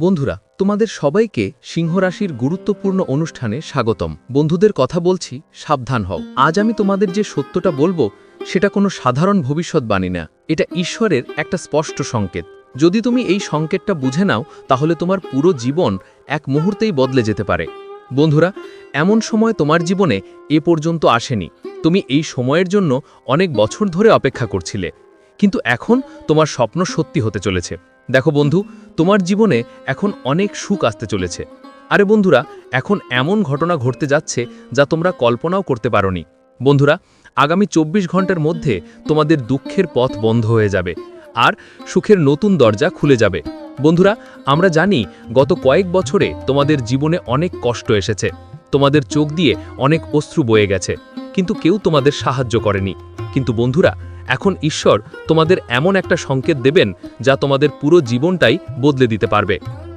বন্ধুরা, তোমাদের সবাইকে সিংহ রাশির গুরুত্বপূর্ণ অনুষ্ঠানে স্বাগতম। বন্ধুদের কথা বলছি, সাবধান হও। আজ আমি তোমাদের যে সত্যটা বলব, সেটা কোনো সাধারণ ভবিষ্যৎবাণী না। এটা ঈশ্বরের একটা স্পষ্ট সংকেত। যদি তুমি এই সংকেতটা বুঝে নাও, তাহলে তোমার পুরো জীবন এক মুহূর্তেই বদলে যেতে পারে। বন্ধুরা, এমন সময় তোমার জীবনে এ পর্যন্ত আসেনি। তুমি এই সময়ের জন্য অনেক বছর ধরে অপেক্ষা করছিলে। কিন্তু এখন তোমার স্বপ্ন সত্যি হতে চলেছে। দেখো বন্ধু তোমার জীবনে এখন অনেক সুখ আসতে চলেছে। আরে বন্ধুরা, এখন এমন ঘটনা ঘটতে যাচ্ছে যা তোমরা কল্পনাও করতে পারোনি। বন্ধুরা, আগামী চব্বিশ ঘণ্টার মধ্যে তোমাদের দুঃখের পথ বন্ধ হয়ে যাবে আর সুখের নতুন দরজা খুলে যাবে। বন্ধুরা, আমরা জানি গত কয়েক বছরে তোমাদের জীবনে অনেক কষ্ট এসেছে। তোমাদের চোখ দিয়ে অনেক অশ্রু বয়ে গেছে। কিন্তু কেউ তোমাদের সাহায্য করেনি। কিন্তু বন্ধুরা এখন ঈশ্বর তোমাদের এমন একটা সংকেত দেবেন যা তোমাদের পুরো জীবনটাই বদলে দিতে পারবে।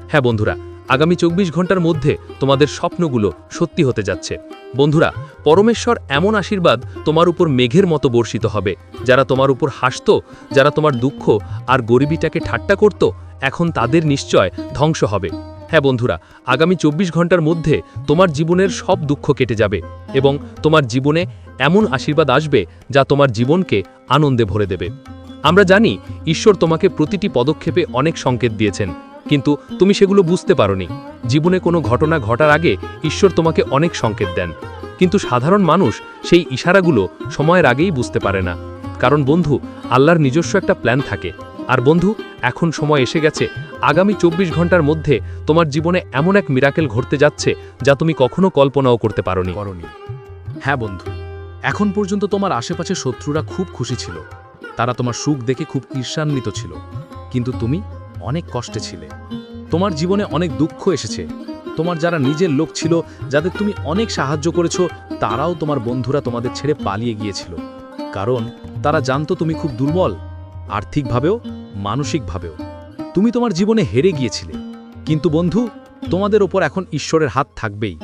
হ্যাঁ বন্ধুরা, আগামী চব্বিশ ঘণ্টার মধ্যে তোমাদের স্বপ্নগুলো সত্যি হতে যাচ্ছে। বন্ধুরা, পরমেশ্বর এমন আশীর্বাদ তোমার উপর মেঘের মতো বর্ষিত হবে। যারা তোমার উপর হাসত, যারা তোমার দুঃখ আর গরিবিটাকে ঠাট্টা করত, এখন তাদের নিশ্চয় ধ্বংস হবে। হ্যাঁ বন্ধুরা, আগামী চব্বিশ ঘণ্টার মধ্যে তোমার জীবনের সব দুঃখ কেটে যাবে এবং তোমার জীবনে এমন আশীর্বাদ আসবে যা তোমার জীবনকে আনন্দে ভরে দেবে। আমরা জানি ঈশ্বর তোমাকে প্রতিটি পদক্ষেপে অনেক সংকেত দিয়েছেন, কিন্তু তুমি সেগুলো বুঝতে পারোনি। জীবনে কোনো ঘটনা ঘটার আগে ঈশ্বর তোমাকে অনেক সংকেত দেন, কিন্তু সাধারণ মানুষ সেই ইশারাগুলো সময়ের আগেই বুঝতে পারে না। কারণ বন্ধু, আল্লাহর নিজস্ব একটা প্ল্যান থাকে আর বন্ধু, এখন সময় এসে গেছে। আগামী চব্বিশ ঘণ্টার মধ্যে তোমার জীবনে এমন এক মিরাকেল ঘটতে যাচ্ছে যা তুমি কখনো কল্পনাও করতে পারোনি। হ্যাঁ বন্ধু, এখন পর্যন্ত তোমার আশেপাশে শত্রুরা খুব খুশি ছিল। তারা তোমার সুখ দেখে খুব ঈর্ষান্বিত ছিল। কিন্তু তুমি অনেক কষ্টে ছিলে। তোমার জীবনে অনেক দুঃখ এসেছে। তোমার যারা নিজের লোক ছিল, যাদের তুমি অনেক সাহায্য করেছ, তারাও তোমার বন্ধুরা তোমাদের ছেড়ে পালিয়ে গিয়েছিল। কারণ তারা জানতো তুমি খুব দুর্বল। আর্থিকভাবেও মানসিকভাবেও। তুমি তোমার জীবনে হেরে গিয়েছিলে। কিন্তু বন্ধু, তোমাদের ওপর এখন ঈশ্বরের হাত থাকবেই।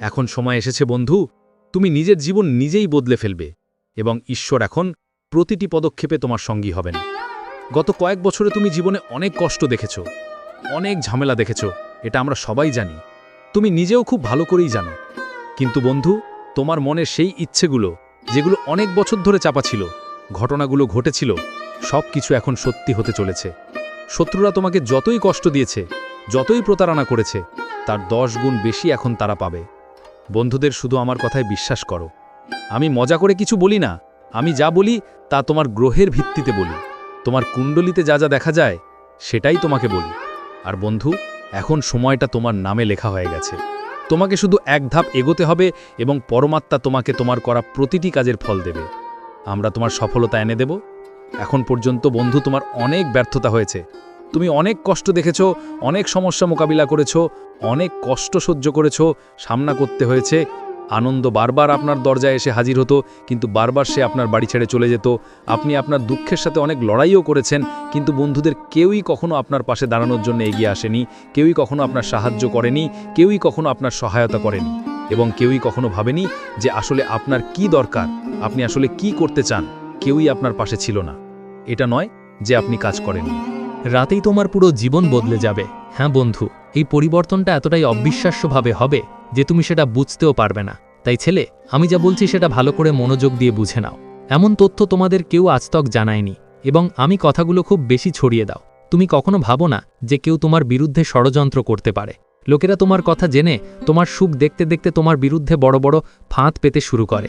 এখন সময় এসেছে বন্ধু, তুমি নিজের জীবন নিজেই বদলে ফেলবে এবং ঈশ্বর এখন প্রতিটি পদক্ষেপে তোমার সঙ্গী হবেন। গত কয়েক বছরে তুমি জীবনে অনেক কষ্ট দেখেছ, অনেক ঝামেলা দেখেছ, এটা আমরা সবাই জানি। তুমি নিজেও খুব ভালো করেই জানো। কিন্তু বন্ধু, তোমার মনে সেই ইচ্ছেগুলো, যেগুলো অনেক বছর ধরে চাপা ছিল, ঘটনাগুলো ঘটেছিল সব কিছু এখন সত্যি হতে চলেছে। শত্রুরা তোমাকে যতই কষ্ট দিয়েছে, যতই প্রতারণা করেছে, তার দশ গুণ বেশি এখন তারা পাবে। বন্ধুদের শুধু আমার কথায় বিশ্বাস করো। আমি মজা করে কিছু বলি না। আমি যা বলি, তা তোমার গ্রহের ভিত্তিতে বলি। তোমার কুণ্ডলিতে যা যা দেখা যায়, সেটাই তোমাকে বলি। আর বন্ধু, এখন সময়টা তোমার নামে লেখা হয়ে গেছে। তোমাকে শুধু এক ধাপ এগোতে হবে এবং পরমাত্মা তোমাকে তোমার করা প্রতিটি কাজের ফল দেবে। আমরা তোমার সফলতা এনে দেব। এখন পর্যন্ত বন্ধু তোমার অনেক ব্যর্থতা হয়েছে। তুমি অনেক কষ্ট দেখেছ, অনেক সমস্যা মোকাবিলা করেছ, অনেক কষ্ট সহ্য করেছ, সামনা করতে হয়েছে। আনন্দ বারবার আপনার দরজায় এসে হাজির হতো, কিন্তু বারবার সে আপনার বাড়ি ছেড়ে চলে যেত। আপনি আপনার দুঃখের সাথে অনেক লড়াইও করেছেন, কিন্তু বন্ধুদের কেউই কখনো আপনার পাশে দাঁড়ানোর জন্য এগিয়ে আসেনি, কেউই কখনো আপনার সাহায্য করেনি, কেউই কখনো আপনার সহায়তা করেনি এবং কেউই কখনো ভাবেনি যে আসলে আপনার কি দরকার, আপনি আসলে কি করতে চান। কেউই আপনার পাশে ছিল না। এটা নয় যে আপনি কাজ করেননি। রাতেই তোমার পুরো জীবন বদলে যাবে। হ্যাঁ বন্ধু, এই পরিবর্তনটা এতটাই অবিশ্বাস্যভাবে হবে যে তুমি সেটা বুঝতেও পারবে না। তাই ছেলে, আমি যা বলছি সেটা ভালো করে মনোযোগ দিয়ে বুঝে নাও। এমন তথ্য তোমাদের কেউ আজতক জানায়নি এবং আমি কথাগুলো খুব বেশি ছড়িয়ে দাও। তুমি কখনো ভাবো না যে কেউ তোমার বিরুদ্ধে ষড়যন্ত্র করতে পারে। লোকেরা তোমার কথা জেনে তোমার সুখ দেখতে দেখতে তোমার বিরুদ্ধে বড় বড় ফাঁদ পেতে শুরু করে।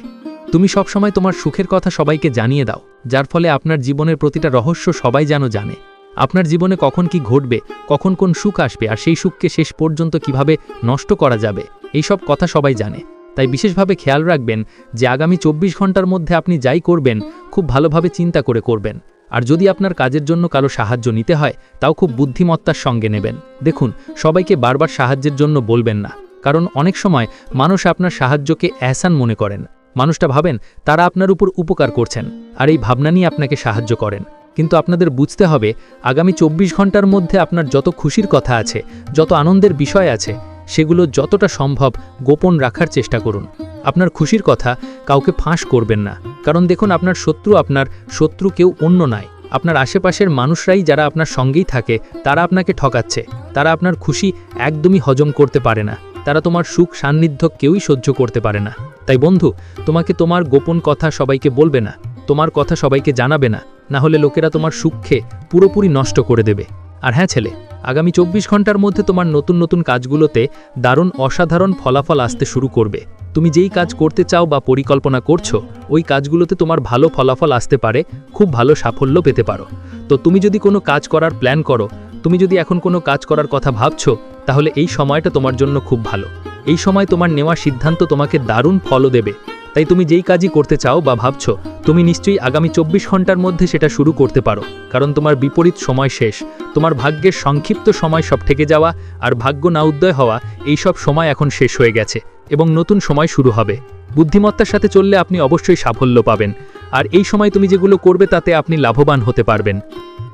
তুমি সবসময় তোমার সুখের কথা সবাইকে জানিয়ে দাও, যার ফলে আপনার জীবনের প্রতিটা রহস্য সবাই যেন জানে। আপনার জীবনে কখন কি ঘটবে, কখন কোন সুখ আসবে, আর সেই সুখকে শেষ পর্যন্ত কীভাবে নষ্ট করা যাবে, এই সব কথা সবাই জানে। তাই বিশেষভাবে খেয়াল রাখবেন যে আগামী চব্বিশ ঘণ্টার মধ্যে আপনি যাই করবেন, খুব ভালোভাবে চিন্তা করে করবেন। আর যদি আপনার কাজের জন্য কারও সাহায্য নিতে হয়, তাও খুব বুদ্ধিমত্তার সঙ্গে নেবেন। দেখুন, সবাইকে বারবার সাহায্যের জন্য বলবেন না, কারণ অনেক সময় মানুষ আপনার সাহায্যকে এহসান মনে করেন। মানুষটা ভাবেন তারা আপনার উপর উপকার করছেন আর এই ভাবনা নিয়ে আপনাকে সাহায্য করেন। কিন্তু আপনাদের বুঝতে হবে, আগামী চব্বিশ ঘণ্টার মধ্যে আপনার যত খুশির কথা আছে, যত আনন্দের বিষয় আছে, সেগুলো যতটা সম্ভব গোপন রাখার চেষ্টা করুন। আপনার খুশির কথা কাউকে ফাঁস করবেন না। কারণ দেখুন, আপনার শত্রু আপনার শত্রু কেউ অন্য নয়। আপনার আশেপাশের মানুষরাই যারা আপনার সঙ্গেই থাকে, তারা আপনাকে ঠকাচ্ছে। তারা আপনার খুশি একদমই হজম করতে পারে না। তারা তোমার সুখ সান্নিধ্য কেউই সহ্য করতে পারে না। তাই বন্ধু, তোমাকে তোমার গোপন কথা সবাইকে বলবে না, তোমার কথা সবাইকে জানাবে না না হলে লোকেরা তোমার সুখকে পুরোপুরি নষ্ট করে দেবে। আর হ্যাঁ ছেলে, আগামী চব্বিশ ঘণ্টার মধ্যে তোমার নতুন নতুন কাজগুলোতে দারুণ অসাধারণ ফলাফল আসতে শুরু করবে। তুমি যেই কাজ করতে চাও বা পরিকল্পনা করছ, ওই কাজগুলোতে তোমার ভালো ফলাফল আসতে পারে, খুব ভালো সাফল্য পেতে পারো। তো তুমি যদি কোনো কাজ করার প্ল্যান করো, তুমি যদি এখন কোনো কাজ করার কথা ভাবছ, তাহলে এই সময়টা তোমার জন্য খুব ভালো। এই সময় তোমার নেওয়া সিদ্ধান্ত তোমাকে দারুণ ফলও দেবে। তাই তুমি যেই কাজই করতে চাও বা ভাবছ, তুমি নিশ্চয়ই আগামী চব্বিশ ঘণ্টার মধ্যে সেটা শুরু করতে পারো, কারণ তোমার বিপরীত সময় শেষ। তোমার ভাগ্যের সংক্ষিপ্ত সময় সব ঠেকে যাওয়া আর ভাগ্য না উদয় হওয়া, এই সব সময় এখন শেষ হয়ে গেছে এবং নতুন সময় শুরু হবে। বুদ্ধিমত্তার সাথে চললে আপনি অবশ্যই সাফল্য পাবেন, আর এই সময় তুমি যেগুলো করবে তাতে আপনি লাভবান হতে পারবেন।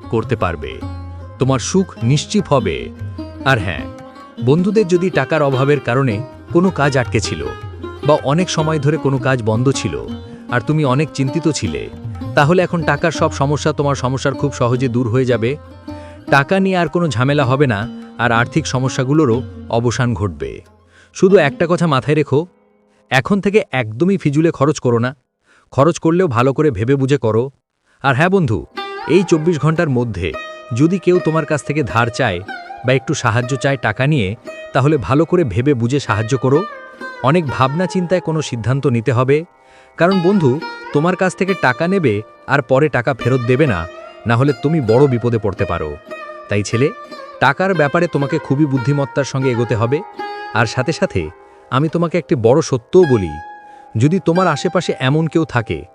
করতে পারবে। তোমার সুখ নিশ্চিত হবে। আর হ্যাঁ বন্ধুদের যদি টাকার অভাবের কারণে কোনো কাজ আটকে ছিল, বা অনেক সময় ধরে কোনো কাজ বন্ধ ছিল, আর তুমি অনেক চিন্তিত ছিলে, তাহলে এখন টাকার সব সমস্যা তোমার সমস্যার খুব সহজে দূর হয়ে যাবে। টাকা নিয়ে আর কোনো ঝামেলা হবে না, আর আর্থিক সমস্যাগুলোরও অবসান ঘটবে। শুধু একটা কথা মাথায় রেখো, এখন থেকে একদমই ফিজুলে খরচ করো না। খরচ করলেও ভালো করে ভেবে বুঝে করো। আর হ্যাঁ বন্ধু, এই চব্বিশ ঘণ্টার মধ্যে যদি কেউ তোমার কাছ থেকে ধার চায় বা একটু সাহায্য চায় টাকা নিয়ে, তাহলে ভালো করে ভেবে বুঝে সাহায্য করো। অনেক ভাবনা চিন্তায় কোনো সিদ্ধান্ত নিতে হবে। কারণ বন্ধু, তোমার কাছ থেকে টাকা নেবে আর পরে টাকা ফেরত দেবে না না হলে তুমি বড় বিপদে পড়তে পারো। তাই ছেলে, টাকার ব্যাপারে তোমাকে খুবই বুদ্ধিমত্তার সঙ্গে এগোতে হবে। আর সাথে সাথে, আমি তোমাকে একটি বড় সত্যও বলি। যদি তোমার আশেপাশে এমন কেউ থাকে,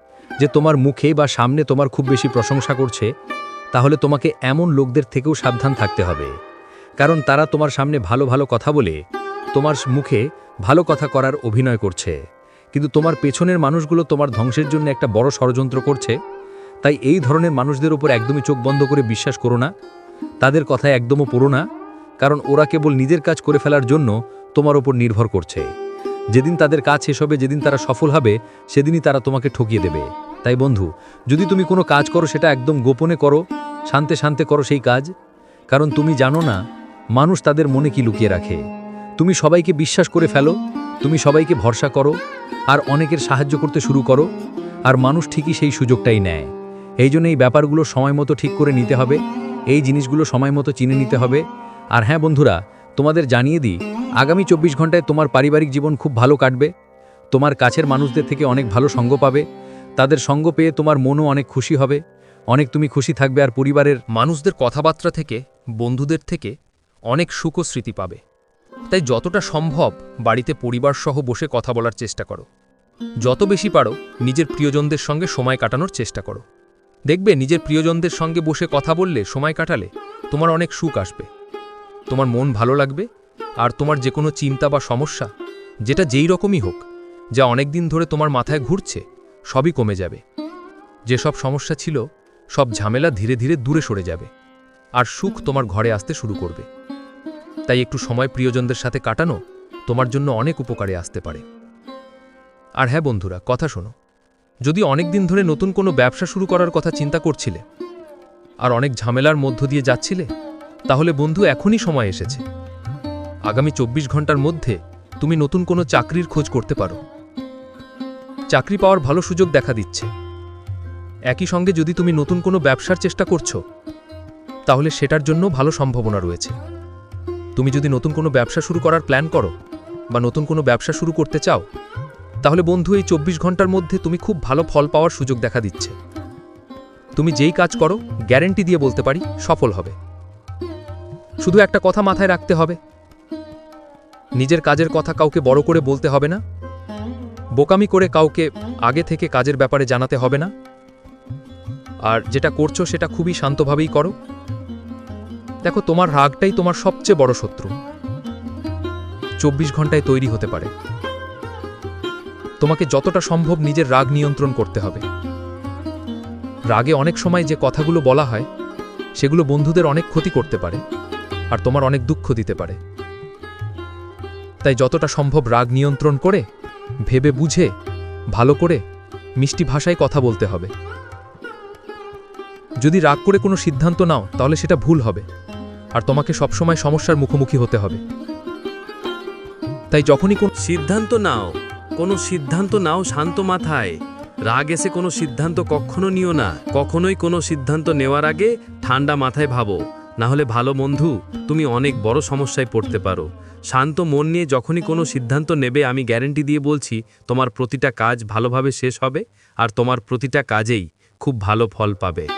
যে তোমার মুখে বা সামনে তোমার খুব বেশি প্রশংসা করছে, তাহলে তোমাকে এমন লোকদের থেকেও সাবধান থাকতে হবে। কারণ তারা তোমার সামনে ভালো ভালো কথা বলে, তোমার মুখে ভালো কথা করার অভিনয় করছে। কিন্তু তোমার পেছনের মানুষগুলো তোমার ধ্বংসের জন্য একটা বড় ষড়যন্ত্র করছে। তাই এই ধরনের মানুষদের উপর একদমই চোখ বন্ধ করে বিশ্বাস করো না। তাদের কথায় একদমও পড়ো না, কারণ ওরা কেবল নিজের কাজ করে ফেলার জন্য তোমার ওপর নির্ভর করছে। যেদিন তাদের কাজ শেষ হবে, যেদিন তারা সফল হবে, সেদিনই তারা তোমাকে ঠকিয়ে দেবে। তাই বন্ধু, যদি তুমি কোনো কাজ করো, সেটা একদম গোপনে করো, শান্তে শান্তে করো সেই কাজ। কারণ তুমি জানো না মানুষ তাদের মনে কি লুকিয়ে রাখে? তুমি সবাইকে বিশ্বাস করে ফেলো, তুমি সবাইকে ভরসা করো, আর অনেকের সাহায্য করতে শুরু করো, আর মানুষ ঠিকই সেই সুযোগটাই নেয়। এই জন্য এই ব্যাপারগুলো সময় মতো ঠিক করে নিতে হবে, এই জিনিসগুলো সময় মতো চিনে নিতে হবে। আর হ্যাঁ বন্ধুরা, তোমাদের জানিয়ে দিই, আগামী চব্বিশ ঘন্টায় তোমার পারিবারিক জীবন খুব ভালো কাটবে, তোমার কাছের মানুষদের থেকে অনেক ভালো সঙ্গ পাবে, তাদের সঙ্গ পেয়ে তোমার মনও অনেক খুশি হবে, অনেক তুমি খুশি থাকবে, আর পরিবারের মানুষদের কথাবার্তা থেকে, বন্ধুদের থেকে অনেক সুখ স্মৃতি পাবে। তাই যতটা সম্ভব বাড়িতে পরিবার সহ বসে কথা বলার চেষ্টা করো। যত বেশি পারো, নিজের প্রিয়জনদের সঙ্গে সময় কাটানোর চেষ্টা করো। দেখবে নিজের প্রিয়জনদের সঙ্গে বসে কথা বললে সময় কাটালে তোমার অনেক সুখ আসবে। তোমার মন ভালো লাগবে আর তোমার যে কোনো চিন্তা বা সমস্যা, যেটা যেই রকমই হোক, যা অনেক দিন ধরে তোমার মাথায় ঘুরছে, সবই কমে যাবে। যেসব সমস্যা ছিল, সব ঝামেলা ধীরে ধীরে দূরে সরে যাবে। আর সুখ তোমার ঘরে আসতে শুরু করবে। তাই একটু সময় প্রিয়জনদের সাথে কাটানো তোমার জন্য অনেক উপকারে আসতে পারে। আর হ্যাঁ বন্ধুরা, কথা শোনো। যদি অনেক দিন ধরে নতুন কোনো ব্যবসা শুরু করার কথা চিন্তা করছিলে আর অনেক ঝামেলার মধ্য দিয়ে যাচ্ছিলে, তাহলে বন্ধু এখনই সময় এসেছে। আগামী চব্বিশ ঘণ্টার মধ্যে তুমি নতুন কোনো চাকরির খোঁজ করতে পারো। চাকরি পাওয়ার ভালো সুযোগ দেখা দিচ্ছে। একই সঙ্গে যদি তুমি নতুন কোনো ব্যবসার চেষ্টা করছ, তাহলে সেটার জন্য ভালো সম্ভাবনা রয়েছে। তুমি যদি নতুন কোনো ব্যবসা শুরু করার প্ল্যান করো বা নতুন কোনো ব্যবসা শুরু করতে চাও, তাহলে বন্ধু, এই চব্বিশ ঘণ্টার মধ্যে তুমি খুব ভালো ফল পাওয়ার সুযোগ দেখা দিচ্ছে। তুমি যেই কাজ করো, গ্যারেন্টি দিয়ে বলতে পারি, সফল হবে। শুধু একটা কথা মাথায় রাখতে হবে। নিজের কাজের কথা কাউকে বড় করে বলতে হবে না। বোকামি করে কাউকে আগে থেকে কাজের ব্যাপারে জানাতে হবে না। আর যেটা করছ, সেটা খুবই শান্তভাবেই করো। দেখো, তোমার রাগটাই তোমার সবচেয়ে বড় শত্রু। চব্বিশ ঘন্টায় তৈরি হতে পারে। তোমাকে যতটা সম্ভব নিজের রাগ নিয়ন্ত্রণ করতে হবে। রাগে অনেক সময় যে কথাগুলো বলা হয়, সেগুলো বন্ধুদের অনেক ক্ষতি করতে পারে, আর তোমার অনেক দুঃখ দিতে পারে। তাই যতটা সম্ভব রাগ নিয়ন্ত্রণ করে, ভেবে বুঝে, ভালো করে, মিষ্টি ভাষায় কথা বলতে হবে। যদি রাগ করে কোনো সিদ্ধান্ত নাও, তাহলে সেটা ভুল হবে। আর তোমাকে সবসময় সমস্যার মুখোমুখি হতে হবে। তাই যখনই কোন সিদ্ধান্ত নাও, কোনো সিদ্ধান্ত নাও শান্ত মাথায়। রাগ এসে কোনো সিদ্ধান্ত কখনো নিও না। কখনোই কোনো সিদ্ধান্ত নেওয়ার আগে ঠান্ডা মাথায় ভাবো। না হলে ভালো বন্ধু, তুমি অনেক বড় সমস্যায় পড়তে পারো। শান্ত মন নিয়ে যখনই কোনো সিদ্ধান্ত নেবে, আমি গ্যারেন্টি দিয়ে বলছি, তোমার প্রতিটা কাজ ভালোভাবে শেষ হবে আর তোমার প্রতিটা কাজেই খুব ভালো ফল পাবে।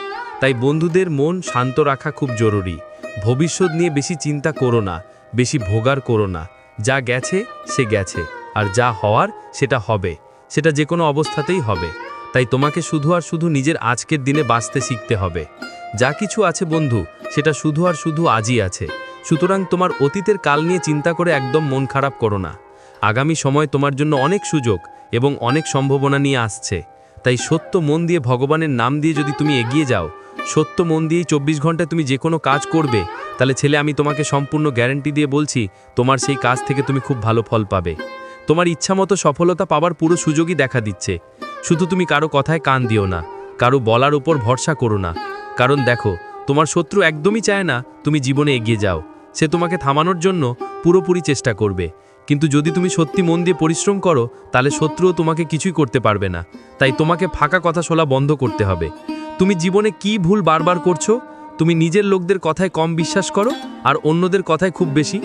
তাই বন্ধুদের মন শান্ত রাখা খুব জরুরি। ভবিষ্যৎ নিয়ে বেশি চিন্তা করো না, বেশি ভোগার করো না। যা গেছে, সে গেছে, আর যা হওয়ার, সেটা হবে। সেটা যে কোনো অবস্থাতেই হবে। তাই তোমাকে শুধু আর শুধু নিজের আজকের দিনে বাঁচতে শিখতে হবে। যা কিছু আছে বন্ধু, সেটা শুধু আর শুধু আজই আছে। সুতরাং তোমার অতীতের কাল নিয়ে চিন্তা করে একদম মন খারাপ করো না। আগামী সময় তোমার জন্য অনেক সুযোগ এবং অনেক সম্ভাবনা নিয়ে আসছে। তাই সত্য মন দিয়ে ভগবানের নাম দিয়ে যদি তুমি এগিয়ে যাও সত্য মন দিয়েই চব্বিশ ঘন্টায় তুমি যে কোনো কাজ করবে, তাহলে ছেলে, আমি তোমাকে সম্পূর্ণ গ্যারান্টি দিয়ে বলছি, তোমার সেই কাজ থেকে তুমি খুব ভালো ফল পাবে। তোমার ইচ্ছামতো সফলতা পাবার পুরো সুযোগই দেখা দিচ্ছে। শুধু তুমি কারও কথায় কান দিও না, কারও বলার উপর ভরসা করো না। কারণ দেখো, তোমার শত্রু একদমই চায় না তুমি জীবনে এগিয়ে যাও। সে তোমাকে থামানোর জন্য পুরোপুরি চেষ্টা করবে। কিন্তু যদি তুমি সত্যি মন দিয়ে পরিশ্রম করো, তাহলে শত্রুও তোমাকে কিছুই করতে পারবে না। তাই তোমাকে ফাঁকা কথা শোলা বন্ধ করতে হবে। তুমি জীবনে কি ভুল বারবার করছ? তুমি নিজের লোকদের কথায় কম বিশ্বাস করো, আর অন্যদের কথায় খুব বেশি।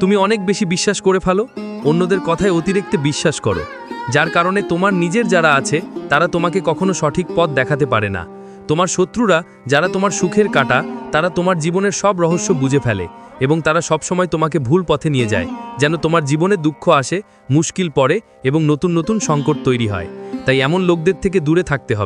তুমি অনেক বেশি বিশ্বাস করে ফেলো, অন্যদের কথায় অতিরিক্ত বিশ্বাস করো। যার কারণে তোমার নিজের যারা আছে, তারা তোমাকে কখনো সঠিক পথ দেখাতে পারে না। তোমার শত্রুরা, যারা তোমার সুখের কাটা, তারা তোমার জীবনের সব রহস্য বুঝে ফেলে, এবং তারা সবসময় তোমাকে ভুল পথে নিয়ে যায়, যেন তোমার জীবনে দুঃখ আসে, মুশকিল পড়ে, এবং নতুন নতুন সংকট তৈরি হয়। তাই এমন লোকদের থেকে দূরে থাকতে হবে।